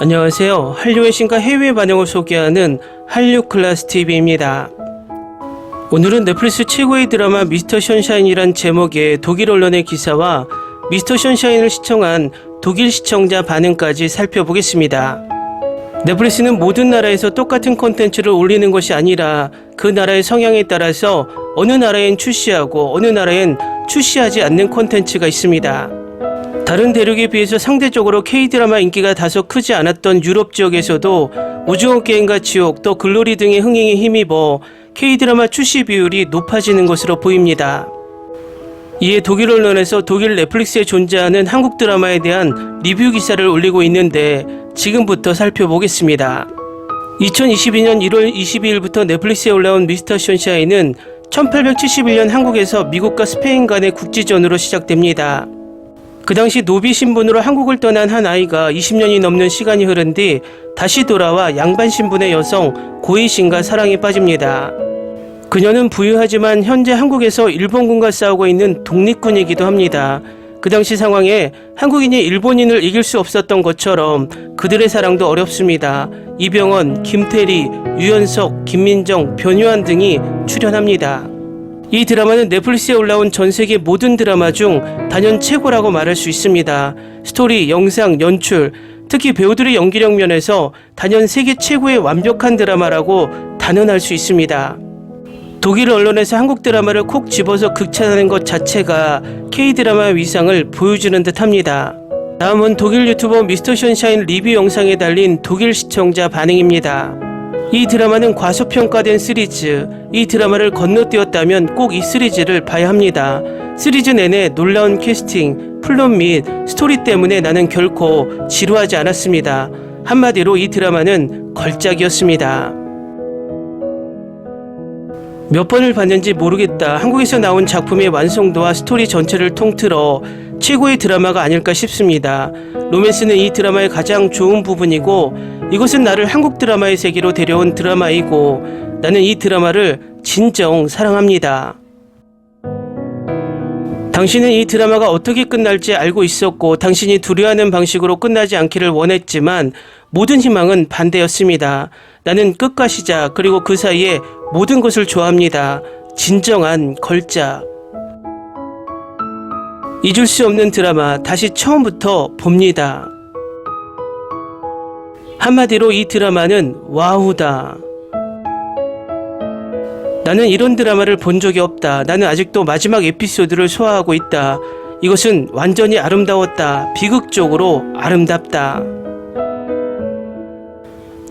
안녕하세요. 한류의 신과 해외 반영을 소개하는 한류 클래스 TV입니다. 오늘은 넷플릭스 최고의 드라마 미스터 션샤인이란 제목의 독일 언론의 기사와 미스터 션샤인을 시청한 독일 시청자 반응까지 살펴보겠습니다. 넷플릭스는 모든 나라에서 똑같은 콘텐츠를 올리는 것이 아니라 그 나라의 성향에 따라서 어느 나라엔 출시하고 어느 나라엔 출시하지 않는 콘텐츠가 있습니다. 다른 대륙에 비해서 상대적으로 K-드라마 인기가 다소 크지 않았던 유럽 지역에서도 오징어 게임과 지옥 또 글로리 등의 흥행에 힘입어 K-드라마 출시 비율이 높아지는 것으로 보입니다. 이에 독일 언론에서 독일 넷플릭스에 존재하는 한국 드라마에 대한 리뷰 기사를 올리고 있는데 지금부터 살펴보겠습니다. 2022년 1월 22일부터 넷플릭스에 올라온 미스터 션샤인은 1871년 한국에서 미국과 스페인 간의 국지전으로 시작됩니다. 그 당시 노비 신분으로 한국을 떠난 한 아이가 20년이 넘는 시간이 흐른 뒤 다시 돌아와 양반 신분의 여성 고이신과 사랑에 빠집니다. 그녀는 부유하지만 현재 한국에서 일본군과 싸우고 있는 독립군이기도 합니다. 그 당시 상황에 한국인이 일본인을 이길 수 없었던 것처럼 그들의 사랑도 어렵습니다. 이병헌, 김태리, 유연석, 김민정, 변요한 등이 출연합니다. 이 드라마는 넷플릭스에 올라온 전 세계 모든 드라마 중 단연 최고라고 말할 수 있습니다. 스토리, 영상, 연출, 특히 배우들의 연기력 면에서 단연 세계 최고의 완벽한 드라마라고 단언할 수 있습니다. 독일 언론에서 한국 드라마를 콕 집어서 극찬하는 것 자체가 K-드라마의 위상을 보여주는 듯 합니다. 다음은 독일 유튜버 미스터 션샤인 리뷰 영상에 달린 독일 시청자 반응입니다. 이 드라마는 과소평가된 시리즈. 이 드라마를 건너뛰었다면 꼭 이 시리즈를 봐야 합니다. 시리즈 내내 놀라운 캐스팅, 플롯 및 스토리 때문에 나는 결코 지루하지 않았습니다. 한마디로 이 드라마는 걸작이었습니다. 몇 번을 봤는지 모르겠다. 한국에서 나온 작품의 완성도와 스토리 전체를 통틀어 최고의 드라마가 아닐까 싶습니다. 로맨스는 이 드라마의 가장 좋은 부분이고 이것은 나를 한국 드라마의 세계로 데려온 드라마이고 나는 이 드라마를 진정 사랑합니다. 당신은 이 드라마가 어떻게 끝날지 알고 있었고 당신이 두려워하는 방식으로 끝나지 않기를 원했지만 모든 희망은 반대였습니다. 나는 끝과 시작 그리고 그 사이에 모든 것을 좋아합니다. 진정한 걸작. 잊을 수 없는 드라마 다시 처음부터 봅니다. 한마디로 이 드라마는 와우다. 나는 이런 드라마를 본 적이 없다. 나는 아직도 마지막 에피소드를 소화하고 있다. 이것은 완전히 아름다웠다. 비극적으로 아름답다.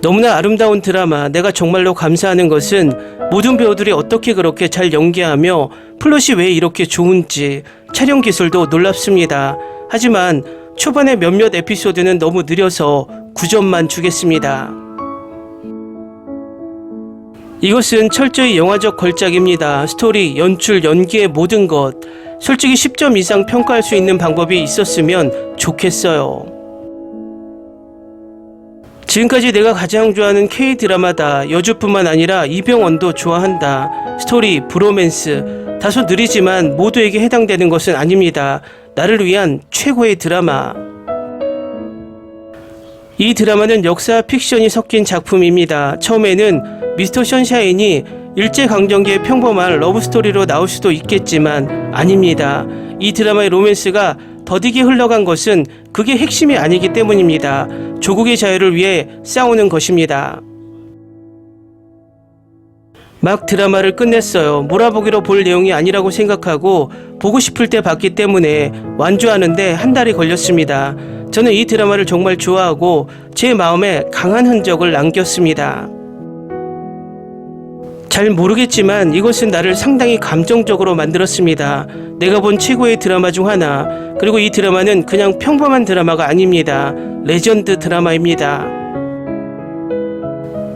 너무나 아름다운 드라마. 내가 정말로 감사하는 것은 모든 배우들이 어떻게 그렇게 잘 연기하며 플롯이 왜 이렇게 좋은지 촬영 기술도 놀랍습니다. 하지만 초반에 몇몇 에피소드는 너무 느려서 9점만 주겠습니다. 이것은 철저히 영화적 걸작입니다. 스토리, 연출, 연기의 모든 것. 솔직히 10점 이상 평가할 수 있는 방법이 있었으면 좋겠어요. 지금까지 내가 가장 좋아하는 K-드라마다. 여주뿐만 아니라 이병헌도 좋아한다. 스토리, 브로맨스. 다소 느리지만 모두에게 해당되는 것은 아닙니다. 나를 위한 최고의 드라마. 이 드라마는 역사 픽션이 섞인 작품입니다. 처음에는 미스터 션샤인이 일제강점기의 평범한 러브스토리로 나올 수도 있겠지만 아닙니다. 이 드라마의 로맨스가 더디게 흘러간 것은 그게 핵심이 아니기 때문입니다. 조국의 자유를 위해 싸우는 것입니다. 막 드라마를 끝냈어요. 몰아보기로 볼 내용이 아니라고 생각하고 보고 싶을 때 봤기 때문에 완주하는데 한 달이 걸렸습니다. 저는 이 드라마를 정말 좋아하고 제 마음에 강한 흔적을 남겼습니다. 잘 모르겠지만 이것은 나를 상당히 감정적으로 만들었습니다. 내가 본 최고의 드라마 중 하나. 그리고 이 드라마는 그냥 평범한 드라마가 아닙니다. 레전드 드라마입니다.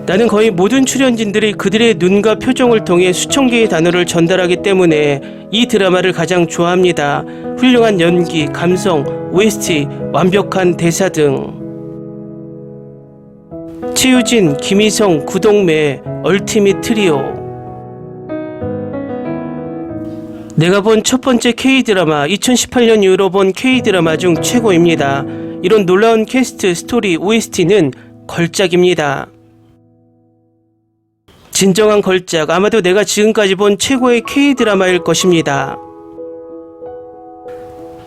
나는 거의 모든 출연진들이 그들의 눈과 표정을 통해 수천 개의 단어를 전달하기 때문에 이 드라마를 가장 좋아합니다. 훌륭한 연기, 감성, OST, 완벽한 대사 등. 최유진, 김희성, 구동매, 얼티밋 트리오. 내가 본 첫 번째 K-드라마, 2018년 이후로 본 K-드라마 중 최고입니다. 이런 놀라운 캐스트, 스토리, OST는 걸작입니다. 진정한 걸작, 아마도 내가 지금까지 본 최고의 K-드라마일 것입니다.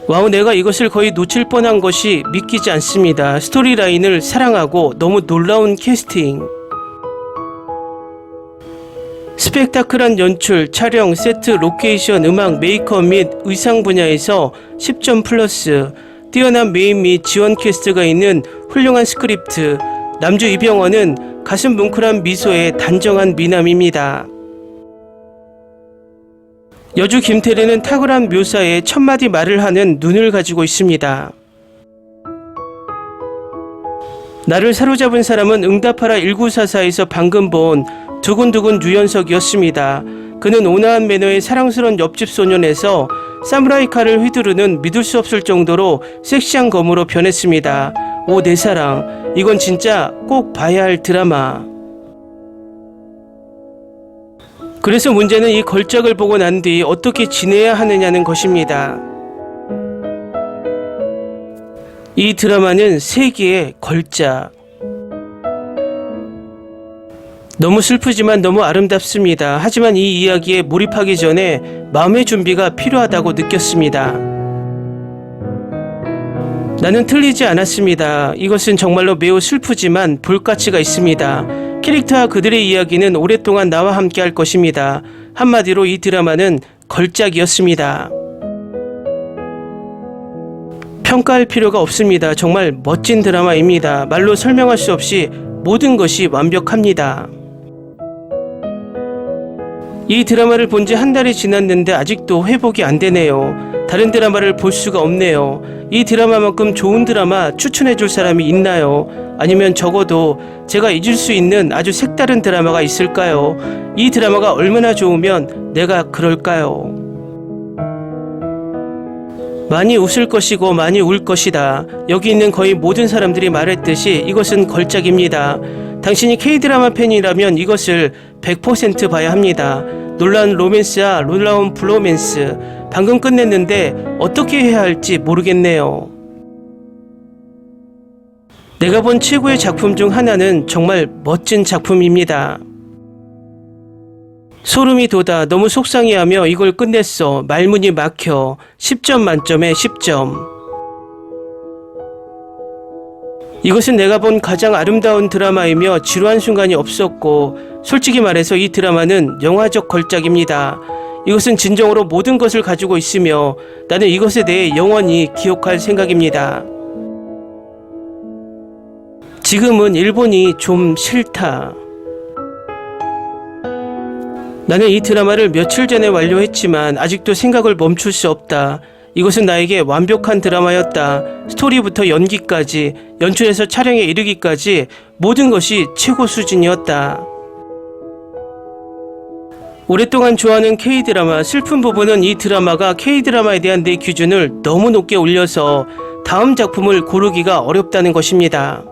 와우, 내가 이것을 거의 놓칠 뻔한 것이 믿기지 않습니다. 스토리라인을 사랑하고 너무 놀라운 캐스팅. 스펙타클한 연출, 촬영, 세트, 로케이션, 음악, 메이크업 및 의상 분야에서 10점 플러스, 뛰어난 메인 및 지원 캐스트가 있는 훌륭한 스크립트, 남주 이병헌은 가슴 뭉클한 미소의 단정한 미남입니다. 여주 김태리는 탁월한 묘사에 첫마디 말을 하는 눈을 가지고 있습니다. 나를 사로잡은 사람은 응답하라 1944에서 방금 본 두근두근 유연석이었습니다. 그는 온화한 매너의 사랑스러운 옆집 소년에서 사무라이 칼을 휘두르는 믿을 수 없을 정도로 섹시한 검으로 변했습니다. 오 내 사랑, 이건 진짜 꼭 봐야 할 드라마. 그래서 문제는 이 걸작을 보고 난 뒤 어떻게 지내야 하느냐는 것입니다. 이 드라마는 세계의 걸작. 너무 슬프지만 너무 아름답습니다. 하지만 이 이야기에 몰입하기 전에 마음의 준비가 필요하다고 느꼈습니다. 나는 틀리지 않았습니다. 이것은 정말로 매우 슬프지만 볼 가치가 있습니다. 캐릭터와 그들의 이야기는 오랫동안 나와 함께 할 것입니다. 한마디로 이 드라마는 걸작이었습니다. 평가할 필요가 없습니다. 정말 멋진 드라마입니다. 말로 설명할 수 없이 모든 것이 완벽합니다. 이 드라마를 본 지 한 달이 지났는데 아직도 회복이 안 되네요. 다른 드라마를 볼 수가 없네요. 이 드라마만큼 좋은 드라마 추천해 줄 사람이 있나요? 아니면 적어도 제가 잊을 수 있는 아주 색다른 드라마가 있을까요? 이 드라마가 얼마나 좋으면 내가 그럴까요? 많이 웃을 것이고 많이 울 것이다. 여기 있는 거의 모든 사람들이 말했듯이 이것은 걸작입니다. 당신이 K-드라마 팬이라면 이것을 100% 봐야 합니다. 놀라운 로맨스와 놀라운 블로맨스. 방금 끝냈는데 어떻게 해야 할지 모르겠네요. 내가 본 최고의 작품 중 하나는 정말 멋진 작품입니다. 소름이 돋아 너무 속상해하며 이걸 끝냈어. 말문이 막혀. 10점 만점에 10점. 이것은 내가 본 가장 아름다운 드라마이며 지루한 순간이 없었고, 솔직히 말해서 이 드라마는 영화적 걸작입니다. 이것은 진정으로 모든 것을 가지고 있으며 나는 이것에 대해 영원히 기억할 생각입니다. 지금은 일본이 좀 싫다. 나는 이 드라마를 며칠 전에 완료했지만 아직도 생각을 멈출 수 없다. 이것은 나에게 완벽한 드라마였다. 스토리부터 연기까지, 연출에서 촬영에 이르기까지 모든 것이 최고 수준이었다. 오랫동안 좋아하는 K-드라마, 슬픈 부분은 이 드라마가 K-드라마에 대한 내 기준을 너무 높게 올려서 다음 작품을 고르기가 어렵다는 것입니다.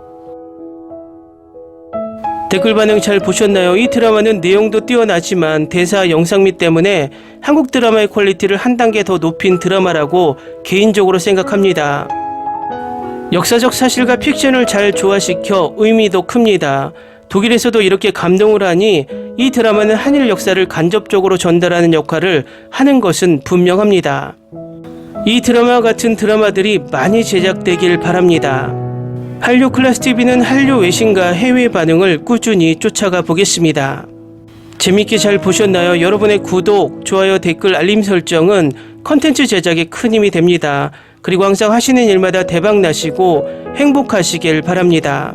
댓글 반응 잘 보셨나요? 이 드라마는 내용도 뛰어나지만 대사 영상미 때문에 한국 드라마의 퀄리티를 한 단계 더 높인 드라마라고 개인적으로 생각합니다. 역사적 사실과 픽션을 잘 조화시켜 의미도 큽니다. 독일에서도 이렇게 감동을 하니 이 드라마는 한일 역사를 간접적으로 전달하는 역할을 하는 것은 분명합니다. 이 드라마와 같은 드라마들이 많이 제작되길 바랍니다. 한류 클래스 TV는 한류 외신과 해외 반응을 꾸준히 쫓아가 보겠습니다. 재밌게 잘 보셨나요? 여러분의 구독, 좋아요, 댓글, 알림 설정은 컨텐츠 제작에 큰 힘이 됩니다. 그리고 항상 하시는 일마다 대박 나시고 행복하시길 바랍니다.